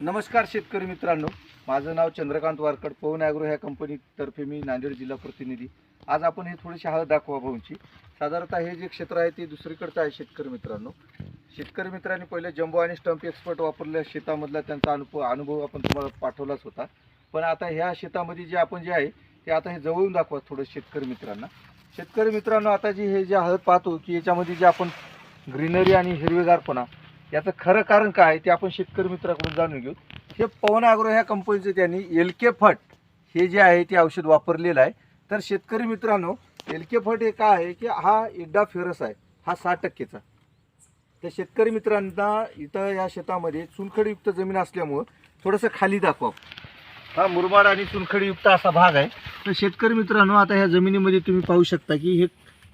नमस्कार शेतकरी मित्रांनो. माझं नाव चंद्रकांत वारकड पवन ॲग्रो ह्या कंपनीतर्फे मी नांदेड जिल्हा प्रतिनिधी. आज आपण हे थोडीशी हळद दाखवा भाऊंची. साधारणतः हे जे क्षेत्र आहे ते दुसरीकडचं आहे शेतकरी मित्रांनो. शेतकरी मित्रांनी पहिले जम्बो आणि स्टंप एक्सपर्ट वापरल्या शेतामधला त्यांचा अनुभव अनुभव आपण तुम्हाला पाठवलाच होता. पण आता ह्या शेतामध्ये जे आपण जे आहे ते आता हे जवळून दाखवा थोडं शेतकरी मित्रांना. शेतकरी मित्रांनो आता जी हे जे हळद पाहतो की याच्यामध्ये जे आपण ग्रीनरी आणि हिरवेगारपणा याचं खरं कारण काय आहे ते आपण शेतकरी मित्राकडून जाणून घेऊ. हे पवन आग्रो ह्या कंपनीचं त्यांनी एल के फट हे जे आहे ते औषध वापरलेलं आहे. तर शेतकरी मित्रांनो एल के फट हे काय आहे की हा इड्डा फेरस आहे. हा सहा टक्केचा. तर शेतकरी मित्रांना इथं या शेतामध्ये चुनखडीयुक्त जमीन असल्यामुळं थोडंसं खाली दाखवा. हा मुरमाड आणि चुनखडीयुक्त असा भाग आहे. तर शेतकरी मित्रांनो आता ह्या जमिनीमध्ये तुम्ही पाहू शकता की हे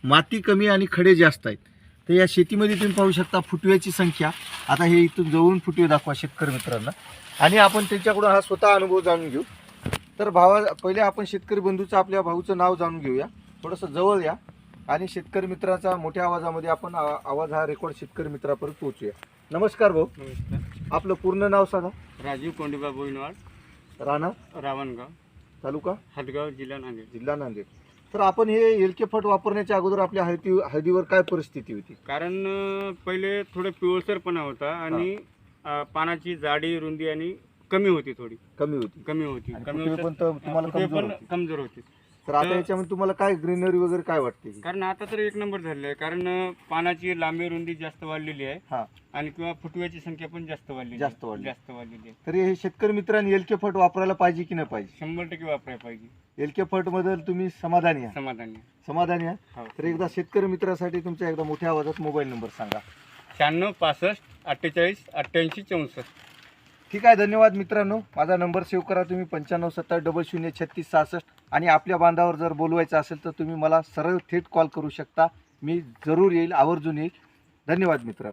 माती कमी आणि खडे जास्त आहेत. तर या शेतीमध्ये तुम्ही पाहू शकता फुटव्याची संख्या. आता हे इथून जवळून फुटवे दाखवा शेतकरी मित्रांना. आणि आपण त्यांच्याकडून हा स्वतः अनुभव जाणून घेऊ. तर भावा पहिले आपण शेतकरी बंधूचं आपल्या भाऊचं नाव जाणून घेऊया. थोडंसं जवळ या. आणि शेतकरी मित्राचा मोठ्या आवाजामध्ये आपण आवाज हा रेकॉर्ड शेतकरी मित्रापर्यंत पोहोचूया. नमस्कार भाऊ. नमस्कार. आपलं पूर्ण नाव सांगा. राजीव कोंडीबा बोईनवाड राणा. रावणगाव. तालुका? हदगाव जिल्हा नांदेड. जिल्हा नांदेड. तर आपण हे एलके फट वापरण्याच्या अगोदर आपल्या हळदी हळदीवर काय परिस्थिती होती? कारण अं, पहिले थोडं पिवळसरपणा होता आणि अं, पानाची जाडी रुंदी आणि कमी होती थोडी. कमी होती. कमी होती. आणि कमी होतं- पण तर तुम्हाला कमजोर पण होते. कमजोर होती. तर आता याच्यामध्ये तुम्हाला काय ग्रीनरी वगैरे काय वाटते? कारण आता तर एक नंबर झालेलं आहे. कारण अं, पानाची लांबी रुंदी जास्त वाढलेली आहे. हा. आणि किंवा फुटव्याची संख्या पण जास्त वाढलेली जास्त. वाढली. जास्त वाढलेली आहे. तर हे शेतकरी मित्रांनी एलके फट वापरायला पाहिजे की नाही पाहिजे? शंभर टक्के वापरायला पाहिजे. एलके फटबद्दल तुम्ही समाधानी आहात? समाधानी समाधानी आहात? हो. तर एकदा शेतकरी मित्रासाठी तुमच्या एकदा मोठ्या आवाजात मोबाईल नंबर सांगा. शहाण्णव पासष्ट अठ्ठेचाळीस अठ्ठ्याऐंशी चौसष्ट. ठीक आहे धन्यवाद मित्रांनो. माझा नंबर सेव्ह करा तुम्ही पंच्याण्णव सत्तर डबल शून्य छत्तीस सहासष्ट. आणि आपल्या बांधावर जर बोलवायचं असेल तर तुम्ही मला सरळ थेट कॉल करू शकता. मी जरूर येईल आवर्जून येईल. धन्यवाद मित्र